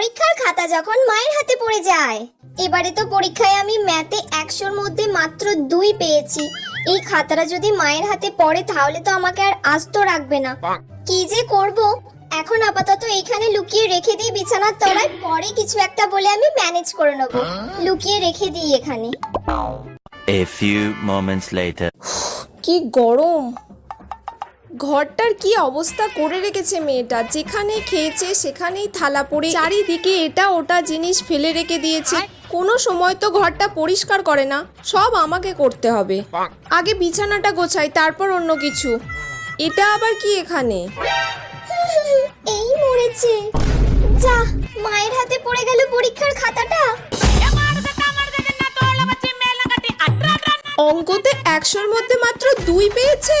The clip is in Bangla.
পরীক্ষার খাতা যখন মায়ের হাতে পড়ে যায়। এবারে তো পরীক্ষায় আমি ম্যাথে একশোর মধ্যে মাত্র দুই পেয়েছি। এই খাতাটা যদি মায়ের হাতে পড়ে তাহলে তো আমাকে আর আস্ত রাখবে না। কি যে করব? এখন আপাতত এখানে লুকিয়ে রেখে দিই বিছানার তলায়। পরে কিছু একটা বলে আমি ম্যানেজ করে নেব। লুকিয়ে রেখে দিই এখানে। A few moments later. কি গরম! ঘরটার কি অবস্থা করে রেখেছে মেয়েটা? যেখানে খেয়েছে সেখানেই থালা পড়ে। চারিদিকে এটা ওটা জিনিস ফেলে রেখে দিয়েছে। কোনো সময় তো ঘরটা পরিষ্কার করে না। সব আমাকে করতে হবে। আগে বিছানাটা গোছাই তারপর অন্য কিছু। এটা আবার কি এখানে? এই মরেছে। যা মায়ের হাতে পড়ে গেল পরীক্ষার খাতাটা। অঙ্কতে একশোর মধ্যে মাত্র দুই পেয়েছে?